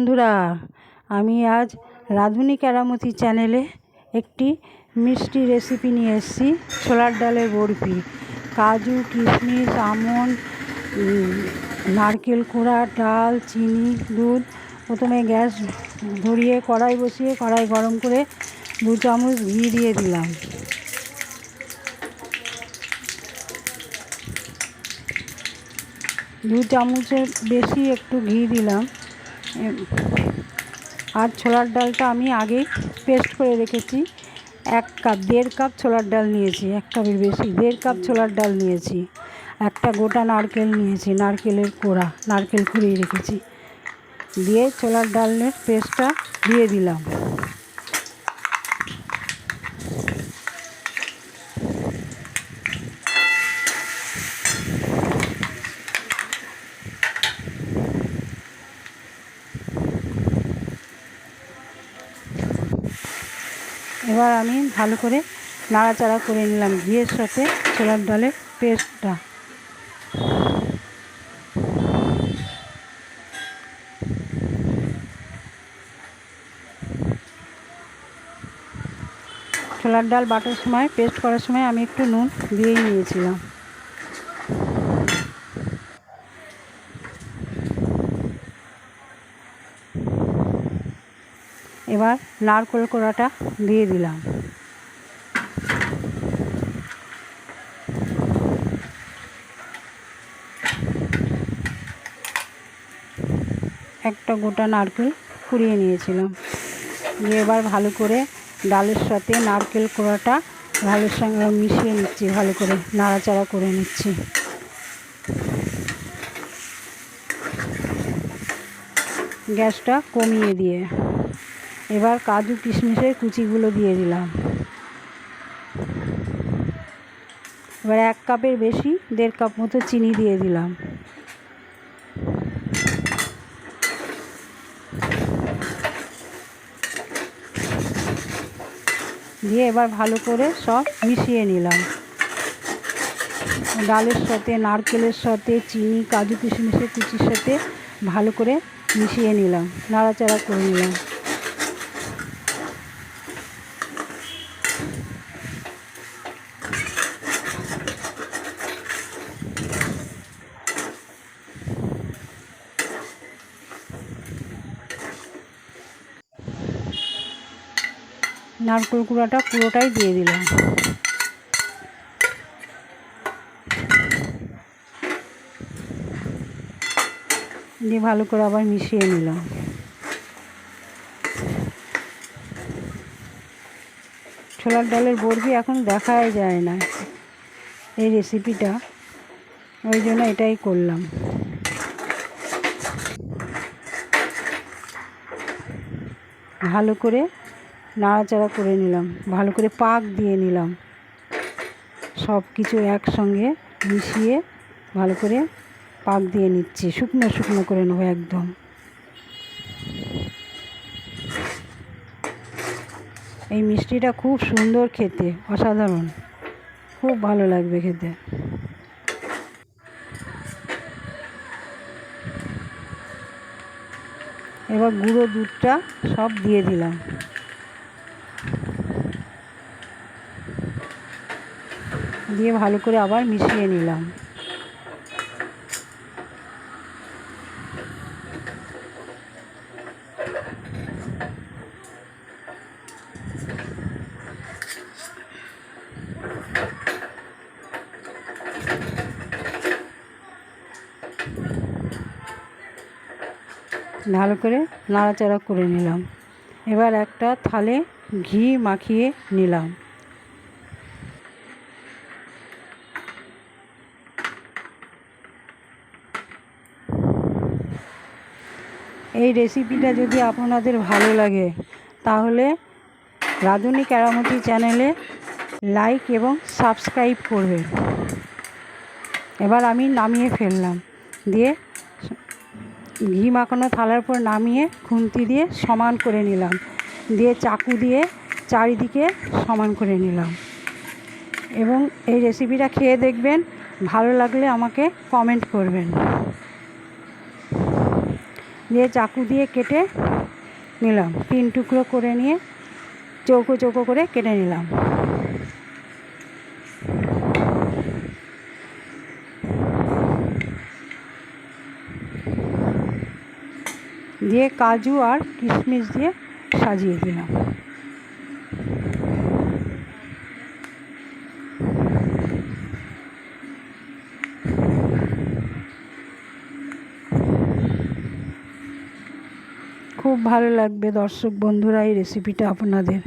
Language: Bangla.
বন্ধুরা, আমি আজ রাঁধুনি কেরামতি চ্যানেলে একটি মিষ্টি রেসিপি নিয়ে এসেছি, ছোলার ডালের বরফি। কাজু, কিশমিশ আমন্ড নারকেল কোড়া, ডাল, চিনি, দুধ। প্রথমে গ্যাস ধরিয়ে কড়াই বসিয়ে কড়াই গরম করে দু চামচ ঘি দিয়ে দিলাম। দু চামচের বেশি একটু ঘি দিলাম। আর ছোলার ডালটা আমি আগে পেস্ট করে রেখেছি। এক কাপ, দেড় কাপ ছোলার ডাল নিয়েছি, এক কাপের বেশি। দেড় কাপ ছোলার ডাল নিয়েছি, একটা গোটা নারকেল নিয়েছি, নারকেলের কোড়া, নারকেল কুড়িয়ে রেখেছি। দিয়ে ছোলার ডালের পেস্টটা দিয়ে দিলাম। এবার আমি ভালো করে নাড়াচাড়া করে নিলাম ঘিয়ের সাথে ছোলার ডালের পেস্টটা। ছোলার ডাল বাটার সময়, পেস্ট করার সময় আমি একটু নুন দিয়েই নিয়েছিলাম। এবার নারকেল কোড়াটা দিয়ে দিলাম। একটা গোটা নারকেল কুড়িয়ে নিয়েছিলাম। দিয়ে এবার ভালো করে ডালের সাথে নারকেল কোড়াটা ডালের সঙ্গে মিশিয়ে নিচ্ছি, ভালো করে নাড়াচাড়া করে নিচ্ছি। গ্যাসটা কমিয়ে দিয়ে এবার কাজু কিশমিশের কুচিগুলো দিয়ে দিলাম। এবার এক কাপের বেশি, দেড় কাপ মতো চিনি দিয়ে দিলাম। দিয়ে এবার ভালো করে সব মিশিয়ে নিলাম। ডালের সাথে, নারকেলের সাথে, চিনি, কাজু কিশমিশের কুচির সাথে ভালো করে মিশিয়ে নিলাম, নাড়াচাড়া করে নিলাম। নারকেল কুড়াটা পুরোটাই দিয়ে দিলাম। দিয়ে ভালো করে আবার মিশিয়ে নিলাম। ছোলার ডালের বরফি এখন দেখাই যায় না এই রেসিপিটা, ওই জন্য এটাই করলাম। ভালো করে নাড়াচাড়া করে নিলাম, ভালো করে পাক দিয়ে নিলাম। সব কিছু একসঙ্গে মিশিয়ে ভালো করে পাক দিয়ে নিচ্ছি, শুকনো শুকনো করে নেব একদম। এই মিষ্টিটা খুব সুন্দর খেতে, অসাধারণ। খুব ভালো লাগবে খেতে। এবার গুঁড়ো দুধটা সব দিয়ে দিলাম। দিয়ে ভালো করে আবার মিশিয়ে নিলাম। ভালো করে নাড়াচাড়া করে নিলাম। এবার একটা থালে ঘি মাখিয়ে নিলাম। এই রেসিপিটা যদি আপনাদের ভালো লাগে, তাহলে রাঁধুনি কেরামতি চ্যানেলে লাইক এবং সাবস্ক্রাইব করবেন এবার আমি নামিয়ে ফেললাম। দিয়ে ঘি মাখানো থালার পর নামিয়ে খুন্তি দিয়ে সমান করে নিলাম। দিয়ে চাকু দিয়ে চারিদিকে সমান করে নিলাম। এবং এই রেসিপিটা খেয়ে দেখবেন, ভালো লাগলে আমাকে কমেন্ট করবেন। দিয়ে চাকু দিয়ে কেটে নিলাম। তিন টুকরো করে নিয়ে চৌকো চৌকো করে কেটে নিলাম। দিয়ে কাজু আর কিশমিশ দিয়ে সাজিয়ে দিলাম। খুব ভালো লাগবে দর্শক বন্ধুরা এই রেসিপিটা আপনাদের।